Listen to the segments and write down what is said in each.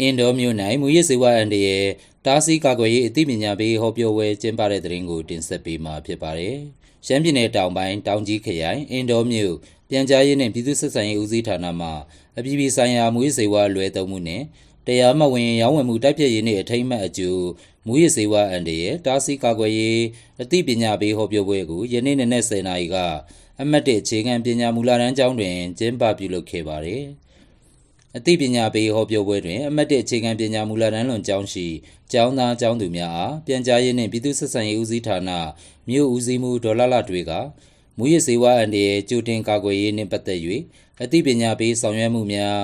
အင်ဒိုမြို့၌မူရစ်စေဝါအန်ဒီရဲ့တားဆီးကာကွယ်ရေးအသိပညာပေးဟောပြောပွဲကျင်းပတဲ့တဲ့ရင်ကိုတင်ဆက်ပေးမှာဖြစ်ပါတယ်။ရှမ်းပြည်နယ်တောင်ပိုင်းတောင်ကြီးခရိုင်အင်ဒိုမြို့ပြန်ကြားရေးနှင့်ပြည်သူ့ဆက်ဆံရေးဦးစီးဌာနမှအပြည်ပြည်ဆိုင်ရာမူရစ်စေဝါလွယ်သုံးမှုနှင့်တရားမဝင်ရောင်းဝယ်မှုတိုက်ဖျက်ရေးနှင့်အထိမ့်အမှတ်အကျိုးမူရစ်စေဝါအန်ဒီရဲ့တားဆီးကာကွယ်ရေးအသိပညာပေးဟောပြောပွဲကိုယနေ့နေ့နဲ့10:00နာရီကအမတ်တစ်အခြေခံပညာမူလတန်းကျောင်းတွင်ကျင်းပပြုလုပ်ခဲ့ပါတယ်။ အသိပညာပေးဟောပြောပွဲတွင်အမတ်တစ်အခြေခံပညာမူလတန်းလွန်ကျောင်းရှိကျောင်းသားကျောင်းသူများအားပြန်ကြားရေးနှင့်ပြည်သူ့ဆက်ဆံရေးဦးစီးဌာနမြို့ဦးစီးမှုဒေါ်လာလာတွေကမူရစ်စေဝါအန်ဒီရဲ့ကြိုတင်ကာကွယ်ရေးနှင့်ပတ်သက်၍အသိပညာပေးဆောင်ရွက်မှုများ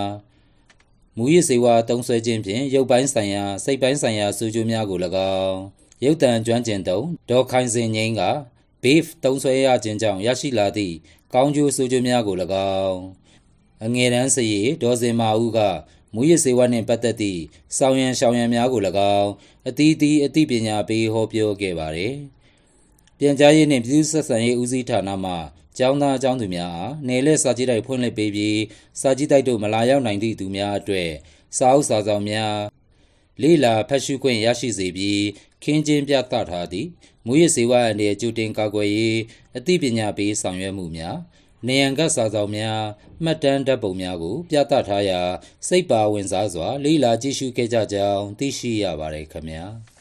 မူရစ်စေဝါတုံးဆွဲခြင်းဖြင့်ရုပ်ပိုင်းဆိုင်ရာစိတ်ပိုင်းဆိုင်ရာဆိုးကျိုးများကို၎င်းရုပ်တံကျွမ်းကျင်သုံးဒေါ်ခိုင်စင်ငိမ့်က beef တုံးဆွဲရခြင်းကြောင့်ရရှိလာသည့်ကောင်းကျိုးဆိုးကျိုးများကို၎င်း အငယ်တန်းစရီဒေါ်စင်မာဦးကမူရစ်စေဝါနှင့်ပတ်သက်သည့်စောင်းရန်ရှောင်းရန်များကို၎င်းအသီးသီးအသိပညာပေးဟောပြောခဲ့ပါသည်။ပြန်ကြားရေးနှင့်ပြည်သူ့ဆက်ဆံရေးဦးစီးဌာနမှကျောင်းသားကျောင်းသူများအားနယ်လက်စာကြည့်တိုက်ဖွင့်လှစ်ပေးပြီးစာကြည့်တိုက်တို့မလာရောက်နိုင်သည့်သူများအတွက်စာအုပ်စာဆောင်များလေးလာဖတ်ရှုခွင့်ရရှိစေပြီးခင်းကျင်းပြသထားသည့်မူရစ်စေဝါအန်ရဲ့ကြိုတင်ကာကွယ်ရေးအသိပညာပေးဆောင်ရွက်မှုများ နေရန်ကတ်စာဆောင်များမှတ်တမ်းဓာတ်ပုံများကို ပြသထားရာ စိတ်ပါဝင်စားစွာလေးလာကြည့်ရှုခဲ့ကြကြောင်းသိရှိရပါတယ်ခင်ဗျာ။